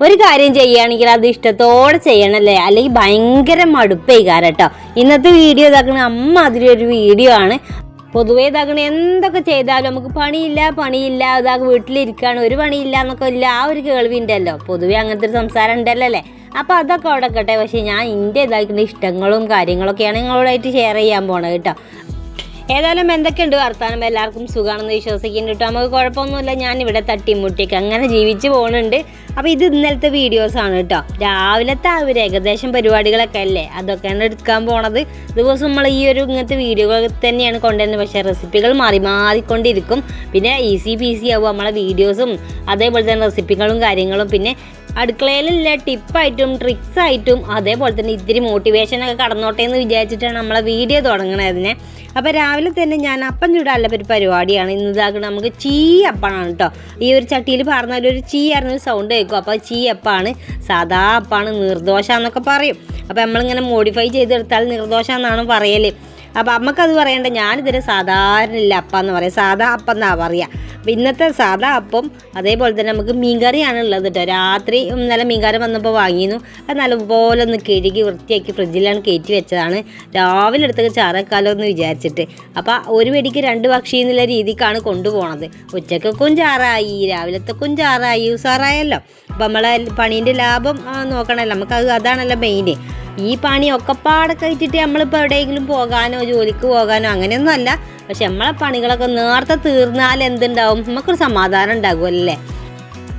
ഒരു കാര്യം ചെയ്യുകയാണെങ്കിൽ അത് ഇഷ്ടത്തോടെ ചെയ്യണല്ലേ? അല്ലെങ്കിൽ ഭയങ്കര മടുപ്പേക്കാരം കേട്ടോ ഇന്നത്തെ വീഡിയോ ഇതാക്കണ അമ്മ ഒരു വീഡിയോ ആണ്. പൊതുവേ ഇതാക്കണ എന്തൊക്കെ ചെയ്താലും നമുക്ക് പണിയില്ല പണിയില്ല ഇതാ വീട്ടിലിരിക്കുകയാണ് ഒരു പണിയില്ല എന്നൊക്കെ ഇല്ല ആ ഒരു കേൾവി ഉണ്ടല്ലോ പൊതുവേ അങ്ങനത്തെ ഒരു സംസാരം ഉണ്ടല്ലോ അല്ലേ? അപ്പോൾ അതൊക്കെ അവിടെ പക്ഷേ ഞാൻ എന്റെ ഇതാക്കുന്ന ഇഷ്ടങ്ങളും കാര്യങ്ങളൊക്കെയാണ് നിങ്ങളോടായിട്ട് ഷെയർ ചെയ്യാൻ പോണത് കേട്ടോ ഏതായാലും എന്തൊക്കെയുണ്ട് വർത്താനം? എല്ലാവർക്കും സുഖമാണെന്ന് വിശ്വസിക്കുന്നുണ്ട് കേട്ടോ. നമുക്ക് കുഴപ്പമൊന്നുമില്ല. ഞാൻ ഇവിടെ തട്ടിമുട്ടിയൊക്കെ അങ്ങനെ ജീവിച്ച് പോകുന്നുണ്ട് അപ്പോൾ ഇത് ഇന്നലത്തെ വീഡിയോസാണ് കേട്ടോ. രാവിലത്തെ ആ ഒരു ഏകദേശം പരിപാടികളൊക്കെ അല്ലേ? അതൊക്കെയാണ് എടുക്കാൻ പോണത്. ദിവസം നമ്മൾ ഈ ഒരു ഇങ്ങനത്തെ വീഡിയോകൾ തന്നെയാണ് കൊണ്ടുവരുന്നത്. പക്ഷേ റെസിപ്പികൾ മാറി മാറിക്കൊണ്ടിരിക്കും. പിന്നെ ഈസി പീസി ആവും നമ്മളെ വീഡിയോസും അതേപോലെ തന്നെ റെസിപ്പികളും കാര്യങ്ങളും. പിന്നെ അടുക്കളയിലുള്ള ടിപ്പായിട്ടും ട്രിക്സ് ആയിട്ടും അതേപോലെ തന്നെ ഇത്തിരി മോട്ടിവേഷനൊക്കെ കടന്നോട്ടെ എന്ന് വിചാരിച്ചിട്ടാണ് നമ്മളെ വീഡിയോ തുടങ്ങണതിനെ അപ്പോൾ രാവിലെ തന്നെ ഞാൻ അപ്പം ചൂടാനുള്ള ഒരു പരിപാടിയാണ്. ഇന്ന് ഇതാക്കുന്നത് നമുക്ക് ചീ അപ്പമാണ് കേട്ടോ ഈ ഒരു ചട്ടിയിൽ പറഞ്ഞാൽ ഒരു ചീ അറിഞ്ഞൊരു സൗണ്ട് കേൾക്കും. അപ്പോൾ ചീ അപ്പാണ് സാധാ അപ്പാണ് നിർദോഷ എന്നൊക്കെ പറയും. അപ്പോൾ നമ്മളിങ്ങനെ മോഡിഫൈ ചെയ്തെടുത്താൽ നിർദോഷ എന്നാണ് പറയൽ. അപ്പോൾ അമ്മക്കത് പറയണ്ട ഞാനിതിന് സാധാരണ ഇല്ല അപ്പം എന്ന് പറയാം. സാധാ അപ്പം എന്നാണ് പറയുക അപ്പോൾ ഇന്നത്തെ സാധാ അപ്പം അതേപോലെ തന്നെ നമുക്ക് മീൻകറിയാണ് ഉള്ളത് കേട്ടോ. രാത്രി നല്ല മീൻകറി വന്നപ്പോൾ വാങ്ങിയിരുന്നു. അത് നല്ലപോലെ ഒന്ന് കഴുകി വൃത്തിയാക്കി ഫ്രിഡ്ജിലാണ് കയറ്റി വെച്ചതാണ്. രാവിലെ എടുത്തൊക്കെ ചാറക്കാലോ എന്ന് വിചാരിച്ചിട്ട്. അപ്പോൾ ഒരു വെടിക്ക് രണ്ട് പക്ഷി എന്നുള്ള രീതിക്കാണ് കൊണ്ടുപോണത്. ഉച്ചക്കൊക്കും ചാറായി രാവിലത്തേക്കും ചാറായി ഉസാറായല്ലോ. അപ്പം നമ്മളെ പണീന്റെ ലാഭം നോക്കണമല്ലോ നമുക്ക് അത് അതാണല്ലോ മെയിൻ ഈ പണി ഒക്കെ പാടെ കഴിച്ചിട്ട് നമ്മളിപ്പോൾ എവിടെയെങ്കിലും പോകാനോ ജോലിക്ക് പോകാനോ അങ്ങനെയൊന്നും അല്ല പക്ഷെ നമ്മളെ പണികളൊക്കെ നേരത്തെ തീർന്നാൽ എന്തുണ്ടാവും? നമുക്കൊരു സമാധാനം ഉണ്ടാകുമല്ലേ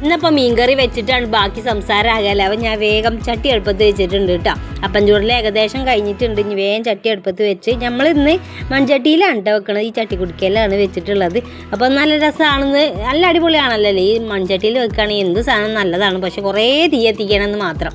ഇന്നിപ്പോൾ മീൻകറി വെച്ചിട്ടാണ് ബാക്കി സംസാരം ആകല്ലേ? അപ്പം ഞാൻ വേഗം ചട്ടി അടുപ്പത്ത് വെച്ചിട്ടുണ്ട് കേട്ടോ. അപ്പം ചൂടിൽ ഏകദേശം കഴിഞ്ഞിട്ടുണ്ട്. ഇനി വേഗം ചട്ടി അടുപ്പത്ത് വെച്ച് നമ്മൾ ഇന്ന് മൺചട്ടിയിലാണ് കേട്ടോ വെക്കണത്. ഈ ചട്ടി കുടിക്കലാണ് വെച്ചിട്ടുള്ളത്. അപ്പം നല്ല രസമാണെന്ന് നല്ല അടിപൊളിയാണല്ലോ ഈ മൺചട്ടിയിൽ വെക്കുകയാണെങ്കിൽ എന്ത് സാധനം നല്ലതാണ്. പക്ഷെ കുറേ തീ എത്തിക്കണമെന്ന് മാത്രം.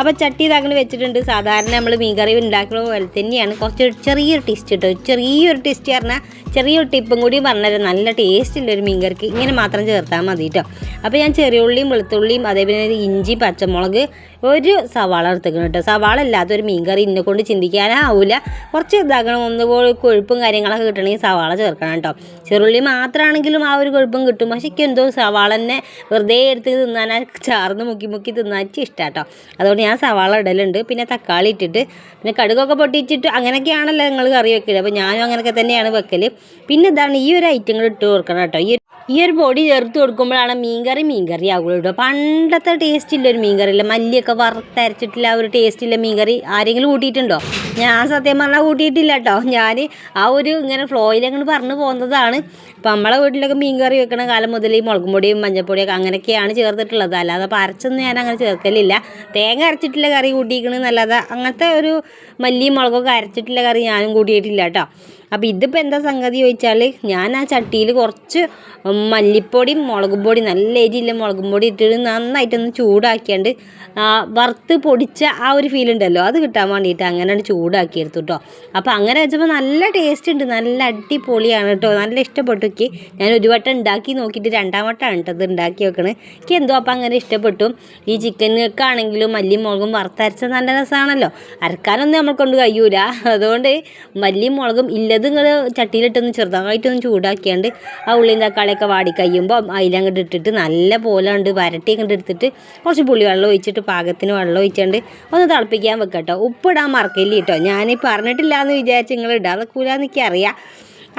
അപ്പോൾ ചട്ടി ഇതാക്കണ വെച്ചിട്ടുണ്ട്. സാധാരണ നമ്മൾ മീൻ കറി ഉണ്ടാക്കുന്ന പോലെ തന്നെയാണ്. കുറച്ച് ചെറിയൊരു ടിസ്റ്റ് കിട്ടും ചെറിയൊരു ടിസ്റ്റ് പറഞ്ഞാൽ ചെറിയൊരു ടിപ്പും കൂടി പറഞ്ഞാൽ നല്ല ടേസ്റ്റുള്ള ഒരു മീൻകറിക്ക് ഇങ്ങനെ മാത്രം ചേർത്താൽ മതി കേട്ടോ അപ്പോൾ ഞാൻ ചെറിയ ഉള്ളിയും വെളുത്തുള്ളിയും അതേപോലെ ഇഞ്ചി പച്ചമുളക് ഒരു സവാള എടുത്തേക്കണം കേട്ടോ സവാള ഇല്ലാത്ത ഒരു മീൻകറി ഇന്നെ കൊണ്ട് ചിന്തിക്കാനാവില്ല കുറച്ച് ഇതാക്കണം. ഒന്നുപോലെ കൊഴുപ്പും കാര്യങ്ങളൊക്കെ കിട്ടണമെങ്കിൽ സവാള ചേർക്കണം കേട്ടോ ചെറുള്ളി മാത്രമാണെങ്കിലും ആ ഒരു കൊഴുപ്പും കിട്ടും. പക്ഷേ എന്തോ സവാള തന്നെ വെറുതെ എടുത്ത് തിന്നാൻ ചാർന്ന് മുക്കി മുക്കി തിന്നാൻ ഇഷ്ടം കേട്ടോ അതുകൊണ്ട് ഞാൻ സവാള ഇടലുണ്ട്. പിന്നെ തക്കാളി ഇട്ടിട്ട് പിന്നെ കടുകൊക്കെ പൊട്ടിച്ചിട്ട് അങ്ങനെയൊക്കെയാണല്ലോ നിങ്ങൾ കറി വെക്കൽ. അപ്പോൾ ഞാനും അങ്ങനെയൊക്കെ തന്നെയാണ് വെക്കൽ പിന്നെ ഇതാണ് ഈ ഒരു ഐറ്റങ്ങൾ ഇട്ട് കൊടുക്കണം കേട്ടോ. ഈ ഈ ഒരു പൊടി ചേർത്ത് കൊടുക്കുമ്പോഴാണ് മീൻകറി മീൻകറി ആകുള്ളൂ കേട്ടോ. പണ്ടത്തെ ടേസ്റ്റ് ഇല്ല ഒരു മീൻകറി ഇല്ല. മല്ലിയൊക്കെ വറുത്തരച്ചിട്ടില്ല ഒരു ടേസ്റ്റ് ഇല്ല മീൻകറി. ആരെങ്കിലും കൂട്ടിയിട്ടുണ്ടോ? ഞാൻ സത്യം പറഞ്ഞാൽ കൂട്ടിയിട്ടില്ല കേട്ടോ. ഞാൻ ആ ഒരു ഇങ്ങനെ ഫ്ലോയിൽ അങ്ങനെ പറഞ്ഞു പോകുന്നതാണ്. ഇപ്പം നമ്മളെ വീട്ടിലൊക്കെ മീൻകറി വെക്കണ കാലം മുതൽ ഈ മുളകും പൊടിയും മഞ്ഞപ്പൊടിയൊക്കെ അങ്ങനെയൊക്കെയാണ് ചേർത്തിട്ടുള്ളത്. അല്ലാതെ അപ്പോൾ അരച്ചൊന്നും ഞാൻ അങ്ങനെ ചേർക്കലില്ല. തേങ്ങ അരച്ചിട്ടുള്ള കറി കൂട്ടിയിരിക്കണമെന്നല്ലാതെ അങ്ങനത്തെ ഒരു മല്ലിയും മുളകൊക്കെ അരച്ചിട്ടുള്ള കറി ഞാനും കൂട്ടിയിട്ടില്ല കേട്ടോ. അപ്പോൾ ഇതിപ്പോൾ എന്താ സംഗതി ചോദിച്ചാൽ ഞാൻ ആ ചട്ടിയിൽ കുറച്ച് മല്ലിപ്പൊടിയും മുളകും പൊടി നല്ല എരിയില്ല മുളകും പൊടി ഇട്ടിട്ട് നന്നായിട്ടൊന്ന് ചൂടാക്കിയാണ്ട് വറുത്ത് പൊടിച്ച ആ ഒരു ഫീൽ ഉണ്ടല്ലോ അത് കിട്ടാൻ വേണ്ടിയിട്ട് അങ്ങനെയാണ് ചൂടാക്കി എടുത്തു കേട്ടോ അപ്പോൾ അങ്ങനെ വെച്ചപ്പോൾ നല്ല ടേസ്റ്റ് ഉണ്ട് നല്ല അടിപൊളിയാണ് കേട്ടോ നല്ല ഇഷ്ടപ്പെട്ടു എനിക്ക് ഞാൻ ഒരു വട്ടം ഉണ്ടാക്കി നോക്കിയിട്ട് രണ്ടാം വട്ടമാണ് കേട്ടോ ഇത് ഉണ്ടാക്കി വെക്കണത് എനിക്ക് എന്തോ അപ്പം അങ്ങനെ ഇഷ്ടപ്പെട്ടു. ഈ ചിക്കനൊക്കെ ആണെങ്കിലും മല്ലിയും മുളകും വറുത്തരച്ച നല്ല രസമാണല്ലോ അരക്കാനൊന്നും നമ്മൾ കൊണ്ട് കഴിയൂല. അതുകൊണ്ട് മല്ലിയും മുളകും ഇല്ലത് നിങ്ങൾ ചട്ടിയിലിട്ടൊന്ന് ചെറുതായിട്ടൊന്ന് ചൂടാക്കിയാണ്ട് ആ ഉള്ളിയും തക്കാളിയൊക്കെ വാടി കഴിയുമ്പോൾ അതിലങ്ങോട്ട് ഇട്ടിട്ട് നല്ല പോലെ ഉണ്ട് വരട്ടി അങ്ങോട്ട് എടുത്തിട്ട് കുറച്ച് പുളി വെള്ളം ഒഴിച്ചിട്ട് പാകത്തിന് വെള്ളം ഒഴിച്ചാണ്ട് ഒന്ന് തിളപ്പിക്കാൻ വെക്കട്ടോ. ഉപ്പിടാൻ മറക്കില്ല കേട്ടോ ഞാൻ പറഞ്ഞിട്ടില്ല എന്ന് വിചാരിച്ച് നിങ്ങൾ ഇടാതെ കൂലാന്ന് എനിക്കറിയാം.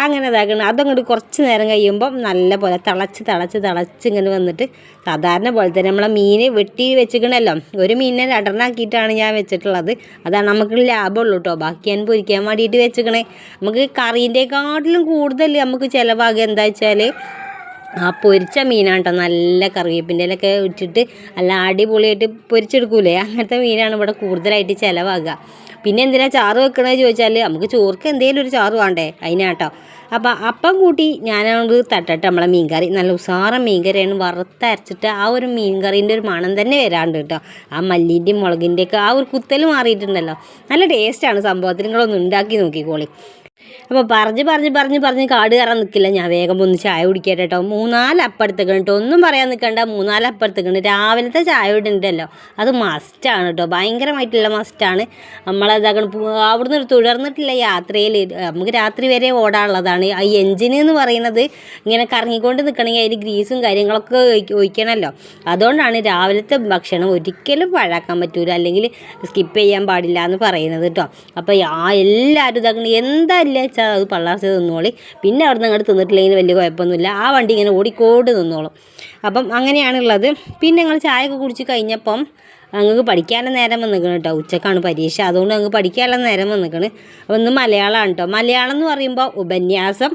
അങ്ങനെ ഇതാക്കണം. അതങ്ങോട്ട് കുറച്ച് നേരം കഴിയുമ്പം നല്ല പോലെ തിളച്ച് തിളച്ച് തിളച്ച് ഇങ്ങനെ വന്നിട്ട് സാധാരണ പോലെ തന്നെ നമ്മളെ മീൻ വെട്ടി വെച്ചിക്കണല്ലോ. ഒരു മീനിനെ രണ്ടെണ്ണാക്കിയിട്ടാണ് ഞാൻ വെച്ചിട്ടുള്ളത്. അതാണ് നമുക്ക് ലാഭമുള്ളൂ കേട്ടോ ബാക്കി ഞാൻ പൊരിക്കാൻ വേണ്ടിയിട്ട് വെച്ചിക്കണേ. നമുക്ക് കറീന്റെക്കാട്ടിലും കൂടുതൽ നമുക്ക് ചിലവാകുക എന്താ വെച്ചാൽ ആ പൊരിച്ച മീനാണ് കേട്ടോ നല്ല കറിവേപ്പിന്റെ ഇലയൊക്കെ ഇട്ടിട്ട് നല്ല അടിപൊളിയായിട്ട് പൊരിച്ചെടുക്കൂലേ? അങ്ങനത്തെ മീനാണ് ഇവിടെ കൂടുതലായിട്ട് ചിലവാകുക. പിന്നെ എന്തിനാ ചാറ് വെക്കണത് ചോദിച്ചാൽ നമുക്ക് ചോർക്ക് എന്തെങ്കിലും ഒരു ചാറ് വേണ്ടേ അതിനാട്ടോ അപ്പം അപ്പം കൂട്ടി ഞാനത് തട്ടട്ടെ നമ്മളെ മീൻകറി. നല്ല ഉസാറ മീൻകറിയാണ്. വറുത്തരച്ചിട്ട് ആ ഒരു മീൻകറീന്റെ ഒരു മണം തന്നെ വരാണ്ട് കേട്ടോ ആ മല്ലീന്റെയും മുളകിന്റെയൊക്കെ ആ ഒരു കുത്തൽ മാറിയിട്ടുണ്ടല്ലോ. നല്ല ടേസ്റ്റാണ് സംഭവത്തിൽ നിങ്ങളൊന്ന് ഉണ്ടാക്കി നോക്കിക്കോളി. അപ്പോൾ പറഞ്ഞ് പറഞ്ഞ് പറഞ്ഞ് പറഞ്ഞ് കാട് കയറാൻ നിൽക്കില്ല ഞാൻ വേഗം ഒന്ന് ചായ കുടിക്കട്ടെ കേട്ടോ മൂന്നാൽ അപ്പുറത്തേക്ക് കേട്ടോ ഒന്നും പറയാൻ നിൽക്കണ്ട മൂന്നാൽ അപ്പുറത്തേക്ക് രാവിലത്തെ ചായ ഇടുന്നുണ്ടല്ലോ അത് മസ്റ്റാണ് കേട്ടോ ഭയങ്കരമായിട്ടുള്ള മസ്റ്റാണ് നമ്മളതാകണം അവിടുന്ന് ഒരു തുടർന്നിട്ടില്ല യാത്രയിൽ നമുക്ക് രാത്രി വരെ ഓടാനുള്ളതാണ്. ആ എഞ്ചിന് എന്ന് പറയുന്നത് ഇങ്ങനെ കറങ്ങിക്കൊണ്ട് നിൽക്കണമെങ്കിൽ അതിൽ ഗ്രീസും കാര്യങ്ങളൊക്കെ ഒഴി- ഒഴിക്കണമല്ലോ അതുകൊണ്ടാണ് രാവിലത്തെ ഭക്ഷണം ഒരിക്കലും പാഴാക്കാൻ പറ്റൂല. അല്ലെങ്കിൽ സ്കിപ്പ് ചെയ്യാൻ പാടില്ല എന്ന് പറയുന്നത് കേട്ടോ അപ്പോൾ ആ എല്ലാവരും ഇതാക്കണം. എന്താ ഇല്ല വെച്ചാൽ അത് പള്ളാർച്ച തിന്നോളി. പിന്നെ അവിടെ നിന്ന് അങ്ങോട്ട് തിന്നിട്ടില്ലെങ്കിൽ വലിയ കുഴപ്പമൊന്നുമില്ല ആ വണ്ടി ഇങ്ങനെ ഓടിക്കോട് നിന്നോളും. അപ്പം അങ്ങനെയാണുള്ളത്. പിന്നെ ഞങ്ങൾ ചായയൊക്കെ കുടിച്ച് കഴിഞ്ഞപ്പം അങ്ങക്ക് പഠിക്കാനുള്ള നേരം വന്നിക്കണം കേട്ടോ ഉച്ചക്കാണ് പരീക്ഷ. അതുകൊണ്ട് അങ്ങ് പഠിക്കാനുള്ള നേരം വന്നിക്കണ്. അപ്പോൾ ഇന്ന് മലയാളമാണ് കേട്ടോ മലയാളം എന്ന് പറയുമ്പോൾ ഉപന്യാസം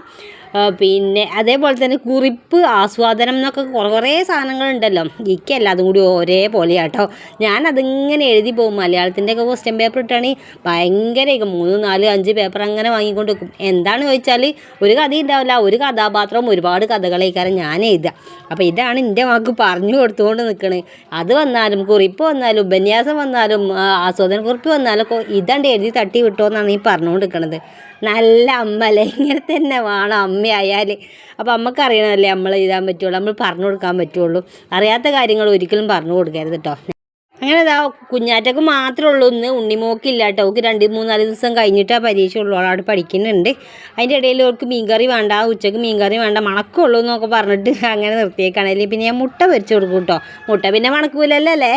പിന്നെ അതേപോലെ തന്നെ കുറിപ്പ് ആസ്വാദനം എന്നൊക്കെ കുറേ കുറേ സാധനങ്ങളുണ്ടല്ലോ. എനിക്കല്ല അതും കൂടി ഒരേപോലെയാട്ടോ. ഞാൻ അതിങ്ങനെ എഴുതി പോകും. മലയാളത്തിന്റെ ഒക്കെ ക്വസ്റ്റ്യൻ പേപ്പർ ഇട്ടാണെങ്കിൽ ഭയങ്കര മൂന്ന് നാല് അഞ്ച് പേപ്പർ അങ്ങനെ വാങ്ങിക്കൊണ്ട് വെക്കും എന്താണ് ചോദിച്ചാൽ ഒരു കഥ ഉണ്ടാവില്ല. ഒരു കഥാപാത്രവും ഒരുപാട് കഥകളേക്കാരം ഞാൻ എഴുതുക. അപ്പോൾ ഇതാണ് എന്റെ വാക്ക് പറഞ്ഞു കൊടുത്തുകൊണ്ട് നിൽക്കണേ അത് വന്നാലും കുറിപ്പ് വന്നാലും ഉപന്യാസം വന്നാലും ആസ്വാദന കുറിപ്പ് വന്നാലും ഇതാണ്ട് എഴുതി തട്ടി വിട്ടോ എന്നാണ് ഈ പറഞ്ഞുകൊണ്ട് നിൽക്കണത് നല്ല അമ്മല്ലേ ഇങ്ങനെ തന്നെ വേണം അമ്മയായാൽ അപ്പോൾ അമ്മയ്ക്ക് അറിയണമല്ലേ നമ്മൾ എഴുതാൻ പറ്റുള്ളൂ നമ്മൾ പറഞ്ഞു കൊടുക്കാൻ പറ്റുള്ളൂ. അറിയാത്ത കാര്യങ്ങൾ ഒരിക്കലും പറഞ്ഞു കൊടുക്കരുത് കേട്ടോ അങ്ങനെ ഇതാ കുഞ്ഞാറ്റക്ക് മാത്രമേ ഉള്ളൂ ഇന്ന് ഉണ്ണിമോക്കില്ല കേട്ടോ അവൾക്ക് രണ്ട് മൂന്നാൽ ദിവസം കഴിഞ്ഞിട്ടാ പരീക്ഷ ഉള്ളൂ അവിടെ പഠിക്കുന്നുണ്ട്. അതിന്റെ ഇടയിൽ അവർക്ക് മീൻകറി വേണ്ട ഉച്ചയ്ക്ക് മീൻകറി വേണ്ട മണക്കുള്ളൂ എന്നൊക്കെ പറഞ്ഞിട്ട് അങ്ങനെ നിർത്തിയേക്കാണ്. അല്ലെങ്കിൽ പിന്നെ ഞാൻ മുട്ട പൊരിച്ചു കൊടുക്കും കേട്ടോ. മുട്ട പിന്നെ മണക്കൂലല്ലോ അല്ലേ?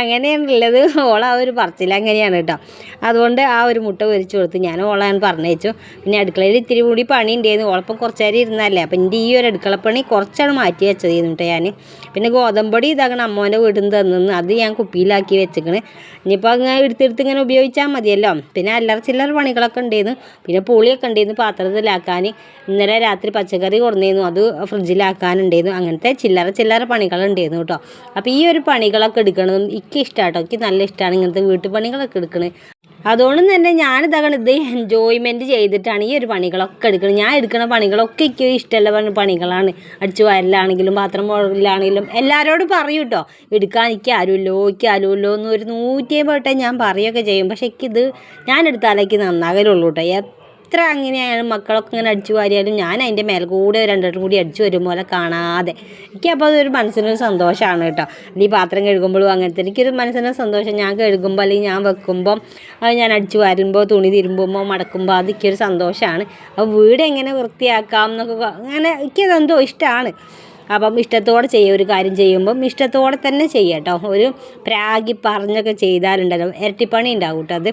അങ്ങനെയാണുള്ളത്. ഓള ആ ഒരു പറച്ചില്ല അങ്ങനെയാണ് കേട്ടോ. അതുകൊണ്ട് ആ ഒരു മുട്ട പൊരിച്ചു കൊടുത്ത് ഞാൻ ഓളാൻ പറഞ്ഞയച്ചു. പിന്നെ അടുക്കളയിൽ ഇത്തിരി കൂടി പണി ഉണ്ടായിരുന്നു ഓളപ്പം കുറച്ച് നേരം ഇരുന്നല്ലേ അപ്പം എന്റെ ഈ ഒരു അടുക്കളപ്പണി കുറച്ചാണ് മാറ്റി വെച്ചത് ഞാൻ പിന്നെ ഗോതമ്പടി ഇതാകണം അമ്മോന്റെ നിന്ന് തന്നു അത് ഞാൻ കുപ്പിയിലാക്കി വെച്ചിക്കണ് ഇനിയിപ്പോൾ അങ്ങനെ എടുത്തെടുത്ത് ഇങ്ങനെ ഉപയോഗിച്ചാൽ മതിയല്ലോ. പിന്നെ അല്ലറ ചില്ലറ പണികളൊക്കെ ഉണ്ടായിരുന്നു പിന്നെ പുളിയൊക്കെ ഉണ്ടായിരുന്നു പാത്രത്തിലാക്കാൻ ഇന്നലെ രാത്രി പച്ചക്കറി കുറഞ്ഞിരുന്നു അത് ഫ്രിഡ്ജിലാക്കാനുണ്ടായിരുന്നു അങ്ങനത്തെ ചില്ലറ ചില്ലറ പണികളുണ്ടായിരുന്നു കേട്ടോ. അപ്പോൾ ഈ ഒരു പണികളൊക്കെ എടുക്കണതും എനിക്ക് കേട്ടോ എനിക്ക് നല്ല ഇഷ്ടമാണ് ഇങ്ങനത്തെ വീട്ടുപണികളൊക്കെ എടുക്കണത് അതുകൊണ്ട് തന്നെ ഞാനിതാകണം ഇത് എൻജോയ്മെന്റ് ചെയ്തിട്ടാണ് ഈ ഒരു പണികളൊക്കെ എടുക്കുന്നത് ഞാൻ എടുക്കുന്ന പണികളൊക്കെ എനിക്ക് ഇഷ്ടമുള്ള പറഞ്ഞ പണികളാണ്. അടിച്ചു വരലാണെങ്കിലും പാത്രം പോലാണെങ്കിലും എല്ലാവരോടും പറയും കേട്ടോ എടുക്കാൻ എനിക്ക് ആരുമല്ലോ എനിക്ക് ആരുമല്ലോ എന്ന് ഒരു നൂറ്റി അമ്പത് ഞാൻ പറയുകയൊക്കെ ചെയ്യും. പക്ഷേ എനിക്കിത് ഞാൻ എടുത്താലേക്ക് നന്നാകലുള്ളൂ കേട്ടോ എത്ര അങ്ങനെയാണ് മക്കളൊക്കെ ഇങ്ങനെ അടിച്ചു വാരിയാലും ഞാൻ അതിന്റെ മേലെ കൂടെ രണ്ടും കൂടി അടിച്ചു വരും പോലെ കാണാതെ. എനിക്കപ്പോൾ അതൊരു മനസ്സിനൊരു സന്തോഷമാണ് കേട്ടോ. ഈ പാത്രം കഴുകുമ്പോഴും അങ്ങനത്തെ എനിക്കൊരു മനസ്സിനൊരു സന്തോഷം. ഞാൻ കഴുകുമ്പോൾ അല്ലെങ്കിൽ ഞാൻ വെക്കുമ്പോൾ ഞാൻ അടിച്ചു വാരുമ്പോൾ തുണി തിരുമ്പുമ്പോൾ മടക്കുമ്പോൾ അതൊക്കെയൊരു സന്തോഷമാണ് അപ്പോൾ വീട് എങ്ങനെ വൃത്തിയാക്കാം എന്നൊക്കെ അങ്ങനെ എനിക്കതെന്തോ ഇഷ്ടമാണ് അപ്പം ഇഷ്ടത്തോടെ ചെയ്യുക ഒരു കാര്യം ചെയ്യുമ്പം ഇഷ്ടത്തോടെ തന്നെ ചെയ്യാം കേട്ടോ. ഒരു പ്രാഗി പറഞ്ഞൊക്കെ ചെയ്താലുണ്ടല്ലോ. ഇരട്ടിപ്പണി ഉണ്ടാവും കേട്ടോ അത്.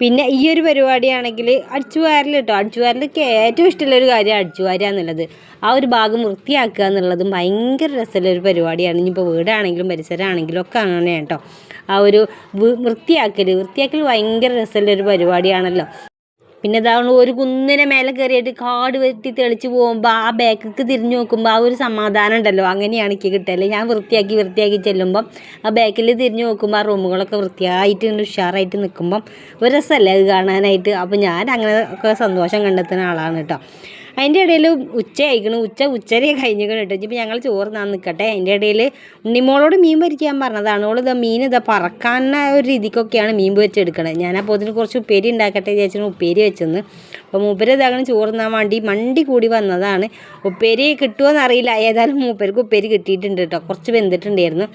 പിന്നെ ഈ ഒരു പരിപാടിയാണെങ്കിൽ അടിച്ചുവാരൽ കേട്ടോ. അടിച്ചുവാരലൊക്കെ ഏറ്റവും ഇഷ്ടമുള്ള ഒരു കാര്യം അടിച്ചുവാരുക എന്നുള്ളത്. ആ ഒരു ഭാഗം വൃത്തിയാക്കുക എന്നുള്ളതും ഭയങ്കര രസമുള്ള ഒരു പരിപാടിയാണ്. ഇനിയിപ്പോൾ വീടാണെങ്കിലും പരിസരമാണെങ്കിലും ഒക്കെ അങ്ങനെയാണ് കേട്ടോ. ആ ഒരു വൃത്തിയാക്കൽ വൃത്തിയാക്കൽ ഭയങ്കര രസമുള്ള ഒരു പരിപാടിയാണല്ലോ. പിന്നെ ഇതാണ് ഒരു കുന്നിനെ മേലെ കയറിയിട്ട് കാട് വെട്ടി തെളിച്ച് പോകുമ്പോൾ ആ ബാക്കിക്ക് തിരിഞ്ഞു നോക്കുമ്പോൾ ആ ഒരു സമാധാനം ഉണ്ടല്ലോ. അങ്ങനെയാണ് എനിക്ക് കിട്ടൽ. ഞാൻ വൃത്തിയാക്കി വൃത്തിയാക്കി ചെല്ലുമ്പം ആ ബാക്കിൽ തിരിഞ്ഞു നോക്കുമ്പോൾ ആ റൂമുകളൊക്കെ വൃത്തിയായിട്ട് ഇങ്ങനെ ഉഷാറായിട്ട് നിൽക്കുമ്പം ഒരു രസമല്ലേ അത് കാണാനായിട്ട്. അപ്പോൾ ഞാൻ അങ്ങനെ ഒക്കെ സന്തോഷം കണ്ടെത്തുന്ന ആളാണ് കേട്ടോ. അതിന്റെ ഇടയിൽ ഉച്ച ആയിക്കണ്. ഉച്ച ഉച്ചരെ കഴിഞ്ഞിരിക്കണം കേട്ടോ. ഇപ്പം ഞങ്ങൾ ചോറ് നാൻ നിൽക്കട്ടെ അതിന്റെ ഇടയിൽ ഉണ്ണിമോളോട് മീൻ പൊരിക്കാൻ പറഞ്ഞതാണ്. ഓൾ ഇതാ മീൻ ഇതാ പറക്കാൻ ഒരു രീതിക്കൊക്കെയാണ് മീൻ പൊരിച്ചെടുക്കണത് ഞാനപ്പോൾ അതിന് കുറച്ച് ഉപ്പേരി ഉണ്ടാക്കട്ടെ ചേച്ചിന് ഉപ്പേരി വെച്ചെന്ന്. അപ്പോൾ മൂപ്പര് ഇതാകണം ചോറ് നാൻ വേണ്ടി മണ്ടി കൂടി വന്നതാണ്. ഉപ്പേരി കിട്ടുമോ എന്നറിയില്ല ഏതായാലും മൂപ്പർക്ക് ഉപ്പേരി കിട്ടിയിട്ടുണ്ട് കേട്ടോ. കുറച്ച് വെന്തിട്ടുണ്ടായിരുന്നു.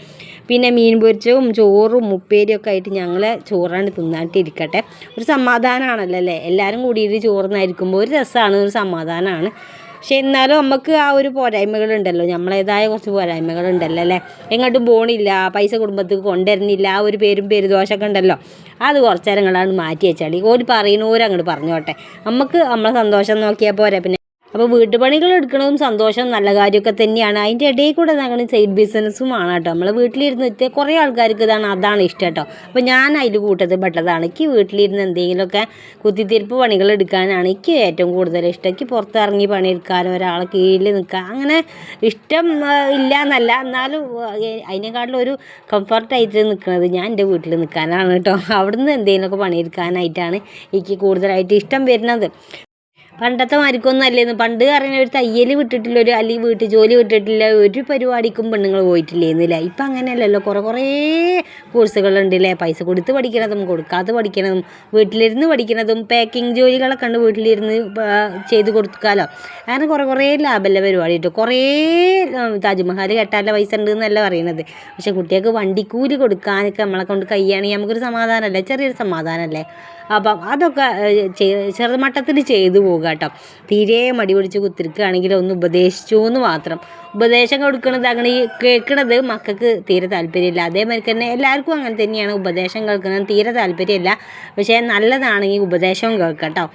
പിന്നെ മീൻ പൊരിച്ചതും ചോറും ഉപ്പേരിയും ഒക്കെ ആയിട്ട് ഞങ്ങൾ ചോറാണ് തിന്നാട്ടിരിക്കട്ടെ ഒരു സമാധാനമാണല്ലോ അല്ലേ? എല്ലാവരും കൂടിയിട്ട് ചോറുന്നായിരിക്കുമ്പോൾ ഒരു രസമാണ് ഒരു സമാധാനമാണ് പക്ഷേ എന്നാലും നമുക്ക് ആ ഒരു പോരായ്മകളുണ്ടല്ലോ. നമ്മളേതായ കുറച്ച് പോരായ്മകളുണ്ടല്ലോ അല്ലേ? എങ്ങോട്ടും പോണില്ല പൈസ കുടുംബത്തിൽ കൊണ്ടുവരുന്നില്ല ആ ഒരു പേരും പേരുദോഷമൊക്കെ ഉണ്ടല്ലോ. അത് കുറച്ച് നേരങ്ങളാണ് മാറ്റി വെച്ചാൽ ഓര് പറയുന്നവരങ്ങോട്ട് പറഞ്ഞോട്ടെ. നമുക്ക് നമ്മളെ സന്തോഷം നോക്കിയാൽ പോരാ. പിന്നെ അപ്പോൾ വീട്ടുപണികൾ എടുക്കണതും സന്തോഷം നല്ല കാര്യമൊക്കെ തന്നെയാണ്. അതിന്റെ ഇടയിൽ കൂടെ ഞങ്ങൾ സൈഡ് ബിസിനസ്സും ആണ് കേട്ടോ. നമ്മൾ വീട്ടിലിരുന്ന് എത്തിയ കുറേ ആൾക്കാർക്ക് ഇതാണ് അതാണ് ഇഷ്ടം കേട്ടോ. അപ്പോൾ ഞാൻ അതിൽ കൂട്ടത്തിൽ പെട്ടതാണ്. എനിക്ക് വീട്ടിലിരുന്ന് എന്തെങ്കിലുമൊക്കെ കുത്തിത്തിരിപ്പ് പണികൾ എടുക്കാനാണ് എനിക്ക് ഏറ്റവും കൂടുതൽ ഇഷ്ടം. എനിക്ക് പുറത്തിറങ്ങി പണിയെടുക്കാനും ഒരാളെ കീഴിൽ നിൽക്കാൻ അങ്ങനെ ഇഷ്ടം ഇല്ല എന്നല്ല. എന്നാലും അതിനെക്കാട്ടിലും ഒരു കംഫർട്ടായിട്ട് നിൽക്കുന്നത് ഞാൻ എന്റെ വീട്ടിൽ നിൽക്കാനാണ് കേട്ടോ. അവിടുന്ന് എന്തെങ്കിലുമൊക്കെ പണിയെടുക്കാനായിട്ടാണ് എനിക്ക് കൂടുതലായിട്ട് ഇഷ്ടം വരുന്നത്. പണ്ടത്തെ മാതിരിക്കൊന്നും അല്ലേന്ന്. പണ്ട് പറയുന്ന ഒരു തയ്യൽ വിട്ടിട്ടില്ല ഒരു അല്ലെങ്കിൽ വീട്ടു ജോലി വിട്ടിട്ടില്ല ഒരു പരിപാടിക്കും പെണ്ണുങ്ങൾ പോയിട്ടില്ലേന്നില്ല. ഇപ്പം അങ്ങനെയല്ലല്ലോ. കുറേ കുറേ കോഴ്സുകളുണ്ടല്ലേ. പൈസ കൊടുത്ത് പഠിക്കണതും കൊടുക്കാതെ പഠിക്കണതും വീട്ടിലിരുന്ന് പഠിക്കണതും പാക്കിംഗ് ജോലികളൊക്കെ ഉണ്ട് വീട്ടിലിരുന്ന് ചെയ്ത് കൊടുക്കാലോ. അങ്ങനെ കുറേ കുറേ ലാഭമല്ല പരിപാടി കേട്ടോ കുറേ താജ്മഹൽ കെട്ടാനുള്ള പൈസ ഉണ്ട് എന്നല്ല പറയണത്. പക്ഷെ കുട്ടികൾക്ക് വണ്ടിക്കൂലി കൊടുക്കാനൊക്കെ നമ്മളെ കൊണ്ട് കഴിയുകയാണെങ്കിൽ നമുക്കൊരു സമാധാനമല്ലേ ചെറിയൊരു സമാധാനമല്ലേ അപ്പം അതൊക്കെ ചെറുമട്ടത്തിൽ ചെയ്തു പോകുക കേട്ടോ. തീരെ മടി പിടിച്ച് കുത്തിരിക്കുകയാണെങ്കിൽ ഒന്ന് ഉപദേശിച്ചു എന്ന് മാത്രം. ഉപദേശം കൊടുക്കുന്നത് അങ്ങനെ ഈ കേൾക്കണത് മക്കൾക്ക് തീരെ താല്പര്യമില്ല. അതേമാതിരി തന്നെ എല്ലാവർക്കും അങ്ങനെ തന്നെയാണ് ഉപദേശം കേൾക്കുന്നത്. തീരെ താല്പര്യമില്ല. പക്ഷേ നല്ലതാണെങ്കിൽ ഉപദേശവും കേൾക്കാം കേട്ടോ.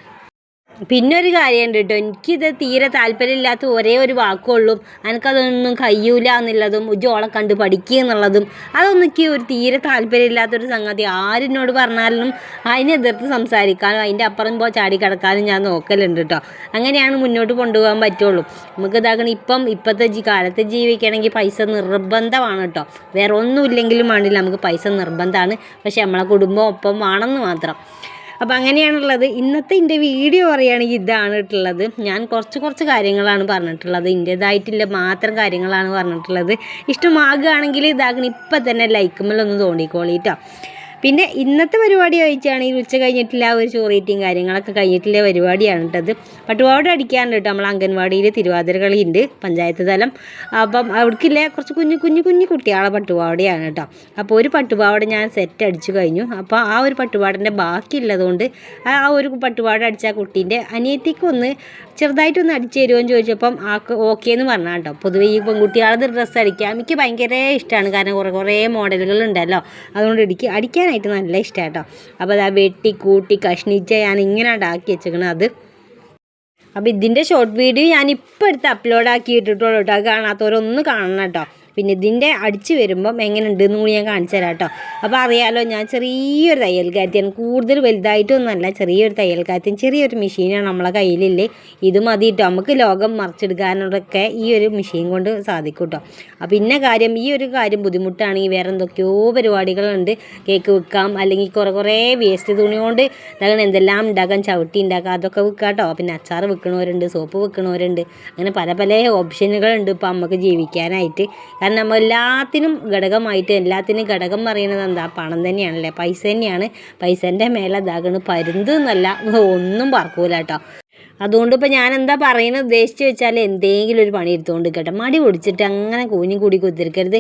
പിന്നെ ഒരു കാര്യമുണ്ട് കേട്ടോ. എനിക്കിത് തീരെ താല്പര്യമില്ലാത്ത ഒരേ ഒരു വാക്കുള്ളൂ. എനിക്കതൊന്നും കഴിയൂല എന്നുള്ളതും ഉജ്ജോളെ കണ്ട് പഠിക്കുക എന്നുള്ളതും. അതൊന്നും എനിക്ക് ഒരു തീരെ താല്പര്യമില്ലാത്തൊരു സംഗതി. ആരിനോട് പറഞ്ഞാലും അതിനെ എതിർത്ത് സംസാരിക്കാനും അതിന്റെ അപ്പുറം പോ ചാടി കിടക്കാനും ഞാൻ നോക്കലുണ്ട് കേട്ടോ. അങ്ങനെയാണ് മുന്നോട്ട് കൊണ്ടുപോകാൻ പറ്റുള്ളൂ. നമുക്ക് ഇതാക്കണം ഇപ്പം ഇപ്പോഴത്തെ ജി കാലത്ത് ജീവിക്കണമെങ്കിൽ പൈസ നിർബന്ധമാണ് കേട്ടോ. വേറെ ഒന്നും ഇല്ലെങ്കിലും വേണ്ടില്ല. നമുക്ക് പൈസ നിർബന്ധമാണ്. പക്ഷേ നമ്മളെ കുടുംബം ഒപ്പം വേണമെന്ന് മാത്രം. അപ്പോൾ അങ്ങനെയാണുള്ളത്. ഇന്നത്തെ എന്റെ വീഡിയോ പറയുകയാണെങ്കിൽ ഇതാണ് ഇട്ടുള്ളത്. ഞാൻ കുറച്ച് കുറച്ച് കാര്യങ്ങളാണ് പറഞ്ഞിട്ടുള്ളത്. എന്റേതായിട്ടുള്ള മാത്രം കാര്യങ്ങളാണ് പറഞ്ഞിട്ടുള്ളത്. ഇഷ്ടമാകുകയാണെങ്കിൽ ഇതാകണം. ഇപ്പം തന്നെ ലൈക്കുമ്മലൊന്ന് ഒന്ന് കേട്ടോ പിന്നെ ഇന്നത്തെ പരിപാടി ചോദിച്ചാണെങ്കിൽ ഉച്ച കഴിഞ്ഞിട്ടില്ല ഒരു ചോറീറ്റും കാര്യങ്ങളൊക്കെ കഴിഞ്ഞിട്ടില്ല പരിപാടിയാണ് കേട്ടത് പട്ടുപാട് അടിക്കാറുണ്ട് കേട്ടോ നമ്മൾ അംഗൻവാടിയിൽ തിരുവാതിര ഉണ്ട് പഞ്ചായത്ത് തലം. അപ്പം അവിടേക്കില്ലേ കുറച്ച് കുഞ്ഞു കുഞ്ഞു കുഞ്ഞു കുട്ടികളെ പട്ടുപാവാടയാണ് കേട്ടോ. അപ്പോൾ ഒരു പട്ടുപാവട ഞാൻ സെറ്റ് അടിച്ചു കഴിഞ്ഞു. അപ്പോൾ ആ ഒരു പട്ടുപാടിന്റെ ബാക്കിയുള്ളതുകൊണ്ട് ആ ഒരു പട്ടുപാട അടിച്ച കുട്ടീന്റെ അനിയത്തിക്കൊന്ന് ചെറുതായിട്ടൊന്ന് അടിച്ചു തരുമോ എന്ന് ചോദിച്ചപ്പം ആക്ക് ഓക്കെ എന്ന് പറഞ്ഞാൽ കേട്ടോ. പൊതുവെ ഈ പെൺകുട്ടികളത് ഡ്രസ്സ് അടിക്കാൻ എനിക്ക് ഭയങ്കര ഇഷ്ടമാണ്. കാരണം കുറേ കുറേ മോഡലുകൾ ഉണ്ടല്ലോ. അതുകൊണ്ട് എനിക്ക് അടിക്കാനായിട്ട് നല്ല ഇഷ്ടമാണ് കേട്ടോ അപ്പോൾ അത് വെട്ടി കൂട്ടി കഷ്ണിച്ച ഞാൻ ഇങ്ങനെ ഉണ്ടാക്കി വെച്ചേക്കണം അത്. അപ്പോൾ ഇതിന്റെ ഷോർട്ട് വീഡിയോ ഞാൻ ഇപ്പോൾ എടുത്ത് അപ്ലോഡ് ആക്കി ഇട്ടിട്ടുള്ളൂ കേട്ടോ അത് കാണാത്തവരൊന്ന് കാണണം കേട്ടോ പിന്നെ ഇതിന്റെ അടിച്ച് വരുമ്പം എങ്ങനെ ഉണ്ടെന്ന് കൂടി ഞാൻ കാണിച്ചു തരാം കേട്ടോ. അപ്പോൾ അറിയാലോ ഞാൻ ചെറിയൊരു തയ്യൽക്കാരത്തിയാണ്. കൂടുതൽ വലുതായിട്ടൊന്നുമല്ല ചെറിയൊരു തയ്യൽക്കാരത്തിന് ചെറിയൊരു മെഷീനാണ് നമ്മളെ കയ്യിലില്ലേ. ഇത് മതി കേട്ടോ. നമുക്ക് ലോകം മറിച്ചെടുക്കാനൊക്കെ ഈ ഒരു മെഷീൻ കൊണ്ട് സാധിക്കും കേട്ടോ. അപ്പോൾ പിന്നെ കാര്യം ഈ ഒരു കാര്യം ബുദ്ധിമുട്ടാണെങ്കിൽ വേറെ എന്തൊക്കെയോ പരിപാടികളുണ്ട്. കേക്ക് വിൽക്കാം അല്ലെങ്കിൽ കുറേ കുറേ വേസ്റ്റ് തുണി കൊണ്ട് ഇതാകണം എന്തെല്ലാം ഉണ്ടാക്കാം. ചവിട്ടി ഉണ്ടാക്കാം അതൊക്കെ വിൽക്കാം കേട്ടോ. പിന്നെ അച്ചാർ വിൽക്കണവരുണ്ട് സോപ്പ് വിൽക്കണവരുണ്ട്. അങ്ങനെ പല പല ഓപ്ഷനുകളുണ്ട് ഇപ്പോൾ നമുക്ക് ജീവിക്കാനായിട്ട്. കാരണം നമ്മൾ എല്ലാത്തിനും ഘടകമായിട്ട് എല്ലാത്തിനും ഘടകം പറയുന്നത് എന്താ? പണം തന്നെയാണല്ലേ? പൈസ തന്നെയാണ്. പൈസേന്റെ മേലെ ഇതാകണ് പരുന്ത് എന്നല്ല. ഒന്നും പറക്കൂല കേട്ടോ. അതുകൊണ്ട് ഇപ്പോൾ ഞാൻ എന്താ പറയുന്നത്? ഉദ്ദേശിച്ച് വെച്ചാൽ എന്തെങ്കിലും ഒരു പണി എടുത്തുകൊണ്ട് കേട്ടോ മടി പൊടിച്ചിട്ട് അങ്ങനെ കൂനി കൂടി കുത്തിരിക്കരുത്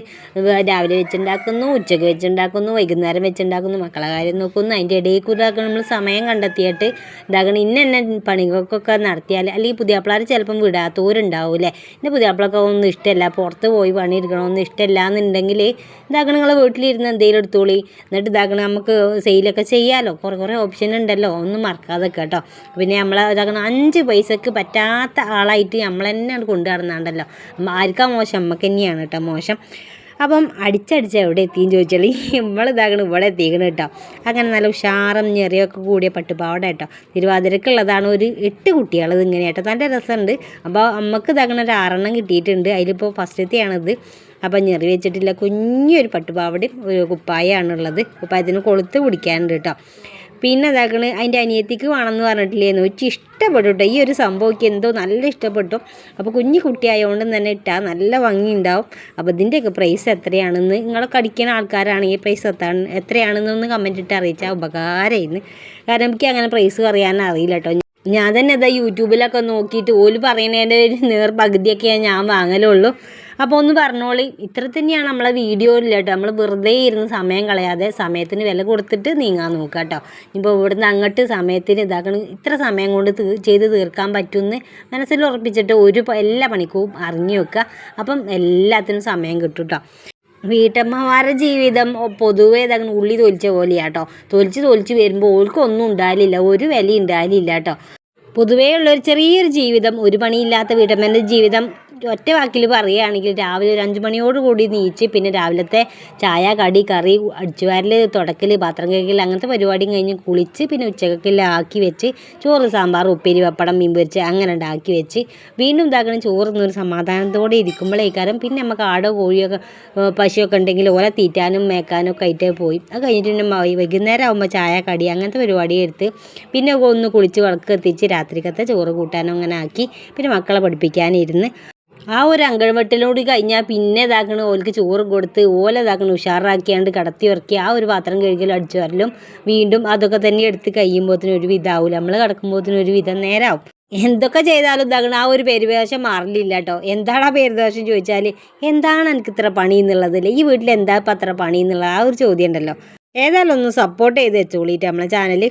രാവിലെ വെച്ചുണ്ടാക്കുന്നു ഉച്ചയ്ക്ക് വെച്ചുണ്ടാക്കുന്നു വൈകുന്നേരം വെച്ചുണ്ടാക്കുന്നു മക്കളെ കാര്യം നോക്കുന്നു. അതിന്റെ ഇടയിൽ കൂടെ നമ്മൾ സമയം കണ്ടെത്തിയിട്ട് ഇതാക്കണം. ഇന്ന എന്നെ പണികൾക്കൊക്കെ നടത്തിയാൽ അല്ലെങ്കിൽ പുതിയാപ്പിളാർ ചിലപ്പം വിടാത്തവരുണ്ടാവില്ലേ? എന്റെ പുതിയാപ്പിളൊക്കെ ഒന്നും ഇഷ്ടമല്ല. പുറത്ത് പോയി പണിയെടുക്കണമെന്ന് ഇഷ്ടമല്ല എന്നുണ്ടെങ്കിൽ ഇതാക്കണം നിങ്ങൾ വീട്ടിലിരുന്ന് എന്തെങ്കിലും എടുത്തോളി. എന്നിട്ട് ഇതാക്കണം നമുക്ക് സെയിലൊക്കെ ചെയ്യാമല്ലോ കുറേ കുറേ ഓപ്ഷൻ ഉണ്ടല്ലോ. ഒന്നും മറക്കാതെ കേട്ടോ. പിന്നെ നമ്മളെ ഇതാക്കണം അഞ്ച് പൈസക്ക് പറ്റാത്ത ആളായിട്ട് നമ്മൾ തന്നെയാണ് കൊണ്ടു നടന്നാണ്ടല്ലോ. ആർക്കാ മോശം? നമുക്ക് തന്നെയാണ് കേട്ടോ മോശം. അപ്പം അടിച്ചടിച്ച് എവിടെ എത്തിയെന്ന് ചോദിച്ചാൽ നമ്മൾ ഇതാകണം ഇവിടെ എത്തിക്കണം കേട്ടോ അങ്ങനെ നല്ല ഉഷാറും ഞെറിയൊക്കെ കൂടിയ പട്ടുപാവട കേട്ടോ തിരുവാതിരക്കുള്ളതാണ് ഒരു എട്ട് കുട്ടികളത് ഇങ്ങനെ കേട്ടോ നല്ല രസമുണ്ട് അപ്പോൾ അമ്മയ്ക്ക് ഇതാകണം ഒരു ആറെണ്ണം കിട്ടിയിട്ടുണ്ട്. അതിലിപ്പോൾ ഫസ്റ്റത്തെയാണിത്. അപ്പം ഞെറി വെച്ചിട്ടില്ല. കുഞ്ഞൊരു പട്ടുപാവടയും ഒരു കുപ്പായമാണുള്ളത് കുപ്പായത്തിന് കൊളുത്ത് പിടിക്കാനുണ്ട് കേട്ടോ പിന്നെ ഇതാക്കണ് അതിന്റെ അനിയത്തിക്ക് വേണമെന്ന് പറഞ്ഞിട്ടില്ലേന്ന്. ഒറ്റ ഇഷ്ടപ്പെട്ടു കേട്ടോ ഈ ഒരു സംഭവമൊക്കെ എന്തോ നല്ല ഇഷ്ടപ്പെട്ടു. അപ്പോൾ കുഞ്ഞു കുട്ടിയായതുകൊണ്ട് തന്നെ ഇട്ടാൽ നല്ല ഭംഗി ഉണ്ടാവും അപ്പോൾ ഇതിന്റെയൊക്കെ പ്രൈസ് എത്രയാണെന്ന് നിങ്ങളൊക്കെ അടിക്കുന്ന ആൾക്കാരാണെങ്കിൽ പ്രൈസ് എത്താണ് എത്രയാണെന്നൊന്ന് കമന്റ് ഇട്ട് അറിയിച്ചാൽ ഉപകാരമായിരുന്നു കാരണം എനിക്ക് അങ്ങനെ പ്രൈസ് പറയാൻ അറിയില്ല കേട്ടോ ഞാൻ തന്നെ അതാ യൂട്യൂബിലൊക്കെ നോക്കിയിട്ട് ഓൽ പറയുന്നതിന്റെ ഒരു നേർ പകുതിയൊക്കെ ഞാൻ വാങ്ങലുള്ളൂ അപ്പോൾ ഒന്ന് പറഞ്ഞോളി. ഇത്ര തന്നെയാണ് നമ്മളെ വീഡിയോയിൽ കേട്ടോ. നമ്മൾ വെറുതെ ഇരുന്ന് സമയം കളയാതെ സമയത്തിന് വില കൊടുത്തിട്ട് നീങ്ങാൻ നോക്കുക കേട്ടോ. ഇപ്പോൾ ഇവിടുന്ന് അങ്ങോട്ട് സമയത്തിന് ഇതാക്കണം. ഇത്ര സമയം കൊണ്ട് ചെയ്ത് തീർക്കാൻ പറ്റുമെന്ന് മനസ്സിൽ ഉറപ്പിച്ചിട്ട് ഒരു എല്ലാ പണിക്കും അറിഞ്ഞു വെക്കുക. അപ്പം എല്ലാത്തിനും സമയം കിട്ടും കേട്ടോ. വീട്ടമ്മമാരുടെ ജീവിതം പൊതുവേ ഇതങ്ങനെ ഉള്ളി തൊലിച്ച പോലെയാട്ടോ തൊലിച്ച് തൊലിച്ച് വരുമ്പോൾ ഓൾക്കൊന്നും ഉണ്ടാകില്ല ഒരു വില ഉണ്ടാലില്ല കേട്ടോ. പൊതുവേ ഉള്ളൊരു ചെറിയൊരു ജീവിതം ഒരു പണിയില്ലാത്ത വീട്ടമ്മേന്റെ ജീവിതം ഒറ്റ വാക്കിൽ പറയുകയാണെങ്കിൽ രാവിലെ ഒരു അഞ്ച് മണിയോട് കൂടി നീച്ച് പിന്നെ രാവിലത്തെ ചായ കടി കറി അടിച്ചുവാരൽ തുടക്കൽ പാത്രം കഴുകൽ അങ്ങനത്തെ പരിപാടിയും കഴിഞ്ഞ് കുളിച്ച് പിന്നെ ഉച്ചക്കെല്ലാം ആക്കി വെച്ച് ചോറ് സാമ്പാർ ഉപ്പേരി പപ്പടം മീൻ പൊരിച്ച് അങ്ങനെ ഉണ്ടാക്കി വെച്ച് വീണ്ടും ഇതാക്കണം ചോറ് തിന്നൊരു സമാധാനത്തോടെ ഇരിക്കുമ്പോഴേക്കാരം പിന്നെ നമുക്ക് ആടോ കോഴിയൊക്കെ പശുവൊക്കെ ഉണ്ടെങ്കിൽ ഓലെ തീറ്റാനും മേക്കാനും ഒക്കെ ആയിട്ട് പോയി. അത് കഴിഞ്ഞിട്ട് പിന്നെ വൈകുന്നേരം ആകുമ്പോൾ ചായ കടി അങ്ങനത്തെ പരിപാടി എടുത്ത് പിന്നെ ഒന്ന് കുളിച്ച് വിളക്ക് എത്തിച്ച് രാത്രിക്കത്തെ ചോറ് കൂട്ടാനും അങ്ങനെ ആക്കി പിന്നെ മക്കളെ പഠിപ്പിക്കാനിരുന്ന് ആ ഒരു അങ്കഴവട്ടിലൂടെ കഴിഞ്ഞാൽ പിന്നെ ഇതാക്കണ ഓൽക്ക് ചോറ് കൊടുത്ത് ഓല ഇതാക്കണ ഉഷാറാക്കിയാണ്ട് കടത്തി ഇറക്കി ആ ഒരു പാത്രം കഴുകലും അടിച്ചു വരലും വീണ്ടും അതൊക്കെ തന്നെ എടുത്ത് കഴിയുമ്പോഴത്തേനും ഒരു വിധാവില്ല നമ്മൾ കിടക്കുമ്പോഴത്തേനും ഒരു വിധം നേരാവും. എന്തൊക്കെ ചെയ്താലും ഇതാകണം ആ ഒരു പെരുവേഷം മാറില്ല കേട്ടോ എന്താണ് ആ പെരുദോഷം ചോദിച്ചാൽ എന്താണ് എനിക്ക് ഇത്ര പണി എന്നുള്ളതല്ലേ ഈ വീട്ടിൽ എന്താ ഇപ്പം അത്ര പണി എന്നുള്ള ആ ഒരു ചോദ്യം ഉണ്ടല്ലോ. ഏതായാലും ഒന്ന് സപ്പോർട്ട് ചെയ്ത് വെച്ചോളിയിട്ട് നമ്മളെ ചാനൽ